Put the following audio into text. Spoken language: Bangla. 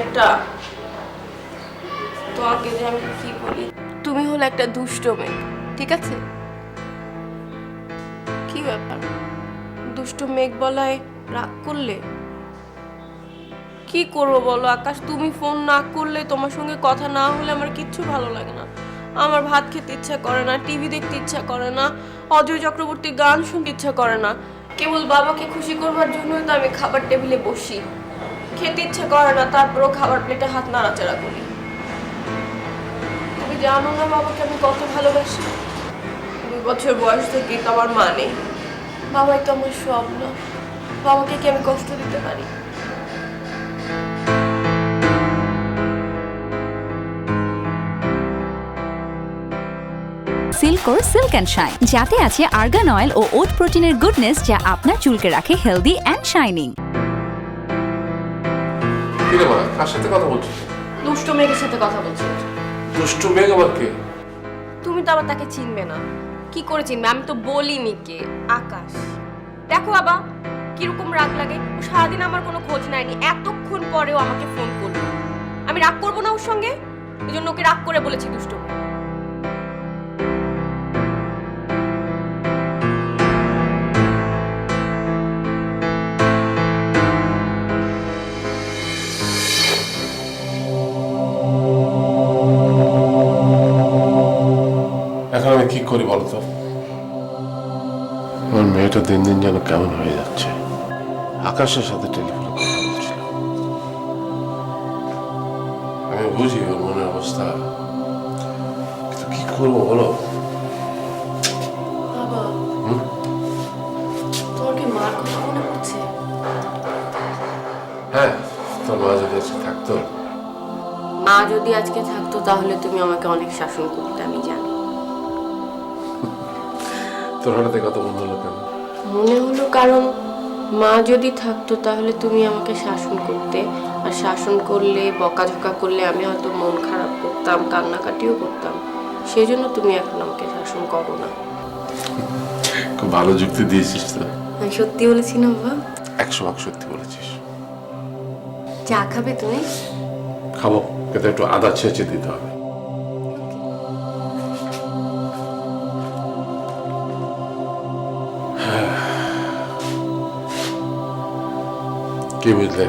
একটা, তোমাকে যে আমি কি বলি? তুমি হলো একটা দুষ্ট মেয়ে, ঠিক আছে? কি ব্যাপার? দুষ্ট মেঘ বলায় রাগ করলে? কি করব বলো আকাশ? তুমি ফোন না করলে, তোমার সঙ্গে কথা না হলে আমার কিচ্ছু ভালো লাগে না। আমার ভাত খেতে ইচ্ছা করে না, টিভি দেখতে ইচ্ছা করে না, অজয় চক্রবর্তী গান শুনতে ইচ্ছা করে না। কেবল বাবাকে খুশি করবার জন্যই তো আমি খাবার টেবিলে বসি। খেতে ইচ্ছা করে না, তারপরও খাবার প্লেটে হাত নাড়াচাড়া করি। তুমি জানো না বাবাকে আমি কত ভালোবাসি? দুই বছর বয়স থেকে তো আমার মা নেই। বাবাই তো আমার স্বপ্ন। বাবাকে কি আমি কষ্ট দিতে পারি? সিল্কোর সিল্ক অ্যান্ড শাইন যাতে আছে আর্গান অয়েল ও ওট প্রোটিনের গুডনেস যা আপনার চুলকে রাখে হেলদি অ্যান্ড শাইনিং কি রে কার সাথে কথা বলছিস? দুষ্ট মেয়ের সাথে কথা বলছি। দুষ্ট মেঘ আবার কে? তুমি তো আবার তাকে চিনবে না। কি করে চিনবে? আমি তো বলিনি কে? আকাশ। দেখো বাবা কীরকম রাগ লাগে। ও সারাদিন আমার কোনো খোঁজ নেয়নি। এতক্ষণ পরেও আমাকে ফোন করল। আমি রাগ করব না ওর সঙ্গে? এই জন্য ওকে রাগ করে বলেছি দুষ্ট করি বলতো আমার মেয়েটা দিন দিন যেন কেমন হয়ে যাচ্ছে। আকাশের সাথে টেলিফোনে কথা বলছিল। আমি বুঝি ওর মনের অবস্থা। কিন্তু কি করব বলো? মনে হ্যাঁ তোর মা যদি আজকে থাকতো। মা যদি আজকে থাকতো তাহলে তুমি আমাকে অনেক শাসন করতে আমি জানি। তোর হঠাৎ কত মনে হলো কেন? মনে হলো কারণ মা যদি থাকতো তাহলে তুমি আমাকে শাসন করতে। আর শাসন করলে বকাঝকা করলে আমি হয়তো মন খারাপ করতাম কান্নাকাটিও করতাম। সেই জন্য তুমি এখন আমাকে শাসন করো না। খুব ভালো যুক্তি দিয়েছিস তো। আমি সত্যি বলেছি না বাবা? একশো ভাগ সত্যি বলেছিস। চা খাবে তুমি? খাব কিন্তু একটু আদা ছেঁচে দিতে হবে। কি বুঝলে